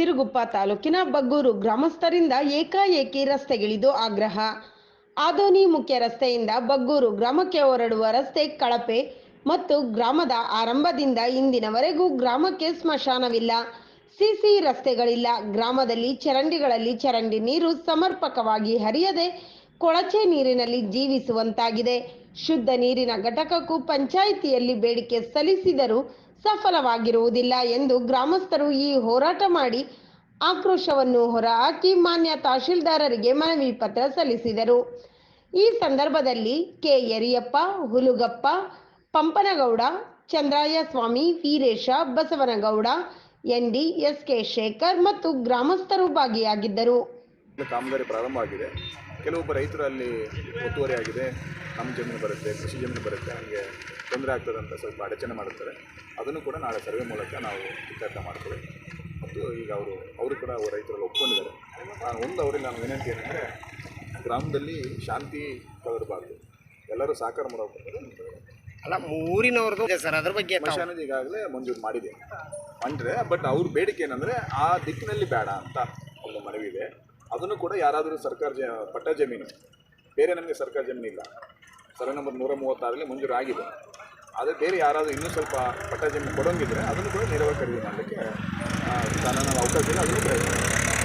ಸಿರುಗುಪ್ಪ ತಾಲೂಕಿನ ಬಗ್ಗೂರು ಗ್ರಾಮಸ್ಥರಿಂದ ಏಕಾಏಕಿ ರಸ್ತೆಗಿಳಿದು ಆಗ್ರಹ. ಆದೋನಿ ಮುಖ್ಯ ರಸ್ತೆಯಿಂದ ಬಗ್ಗೂರು ಗ್ರಾಮಕ್ಕೆ ಹೊರಡುವ ರಸ್ತೆ ಕಳಪೆ ಮತ್ತು ಗ್ರಾಮದ ಆರಂಭದಿಂದ ಇಂದಿನವರೆಗೂ ಗ್ರಾಮಕ್ಕೆ ಸ್ಮಶಾನವಿಲ್ಲ. ಸಿಸಿ ರಸ್ತೆಗಳಿಲ್ಲ. ಗ್ರಾಮದಲ್ಲಿ ಚರಂಡಿಗಳಲ್ಲಿ ಚರಂಡಿ ನೀರು ಸಮರ್ಪಕವಾಗಿ ಹರಿಯದೆ ಕೊಳಚೆ ನೀರಿನಲ್ಲಿ ಜೀವಿಸುವಂತಾಗಿದೆ. ಶುದ್ಧ ನೀರಿನ ಘಟಕಕ್ಕೂ ಪಂಚಾಯಿತಿಯಲ್ಲಿ ಬೇಡಿಕೆ ಸಲ್ಲಿಸಿದರೂ ಸಫಲವಾಗಿರುವುದಿಲ್ಲ ಎಂದು ಗ್ರಾಮಸ್ಥರು ಈ ಹೋರಾಟ ಮಾಡಿ ಆಕ್ರೋಶವನ್ನು ಹೊರಹಾಕಿ ಮಾನ್ಯ ತಹಶೀಲ್ದಾರರಿಗೆ ಮನವಿ ಪತ್ರ ಸಲ್ಲಿಸಿದರು. ಈ ಸಂದರ್ಭದಲ್ಲಿ K. Yariyappa, Hulugappa, Pampanagouda Chandraya Swamy Veeresha, Basavanagouda N D S. K. Shekhar ಮತ್ತು ಗ್ರಾಮಸ್ಥರು ಭಾಗಿಯಾಗಿದ್ದರು. ಕಾಮಗಾರಿ ಪ್ರಾರಂಭ ಕೆಲವೊಬ್ಬ ರೈತರು ಅಲ್ಲಿ ಒತ್ತುವರಿ ಆಗಿದೆ. ನಮ್ಮ ಜಮೀನು ಬರುತ್ತೆ ಕೃಷಿ ಜಮೀನು ಬರುತ್ತೆ ನಮಗೆ ತೊಂದರೆ ಆಗ್ತದೆ ಅಂತ ಸ್ವಲ್ಪ ಅಡಚಣೆ ಮಾಡುತ್ತಾರೆ. ಅದನ್ನು ಕೂಡ ನಾಳೆ ಸರ್ವೆ ಮೂಲಕ ನಾವು ಇತ್ಯರ್ಥ ಮಾಡ್ತೇವೆ. ಮತ್ತು ಈಗ ಅವರು ಅವರು ಕೂಡ ಅವರು ರೈತರಲ್ಲಿ ಒಪ್ಕೊಂಡಿದ್ದಾರೆ. ನಾನು ಒಂದು ಅವರಿಗೆ ನಾನು ವಿನಂತಿ ಏನಂದರೆ ಗ್ರಾಮದಲ್ಲಿ ಶಾಂತಿ ಕದರಬಾರ್ದು. ಎಲ್ಲರೂ ಸಹಕಾರ ಮಾಡಬೇಕು ಅಲ್ಲ ಊರಿನವ್ರದ್ದು ಸರ್ ಅದ್ರ ಬಗ್ಗೆ ಸ್ಮಶಾನದ ಈಗಾಗಲೇ ಮಂಜೂರು ಮಾಡಿದೆ. ಅಂದರೆ ಬಟ್ ಅವ್ರ ಬೇಡಿಕೆ ಏನಂದರೆ ಆ ದಿಕ್ಕಿನಲ್ಲಿ ಬೇಡ ಅಂತ ಒಂದು ಮನವಿ ಇದೆ. ಅದನ್ನು ಕೂಡ ಯಾರಾದರೂ ಸರ್ಕಾರ ಜ, ಪಟ್ಟ ಜಮೀನು, ಬೇರೆ ನಮಗೆ ಸರ್ಕಾರ ಜಮೀನು ಇಲ್ಲ ಸರ್ವೆ ನಂಬರ್ ನೂರ ಮೂವತ್ತಾರಲ್ಲಿ ಮಂಜೂರು ಆಗಿದೆ ಆದರೆ ಬೇರೆ ಯಾರಾದರೂ ಇನ್ನೂ ಸ್ವಲ್ಪ ಪಟ್ಟ ಜಮೀನು ಕೊಡೋಂಗಿದ್ರೆ ಅದನ್ನು ಕೂಡ ನೇರವಾಗಿ ಖರೀದಿ ಮಾಡಲಿಕ್ಕೆ ಅವಕಾಶ ಇಲ್ಲ, ಅದನ್ನು ಪ್ರಯತ್ನ.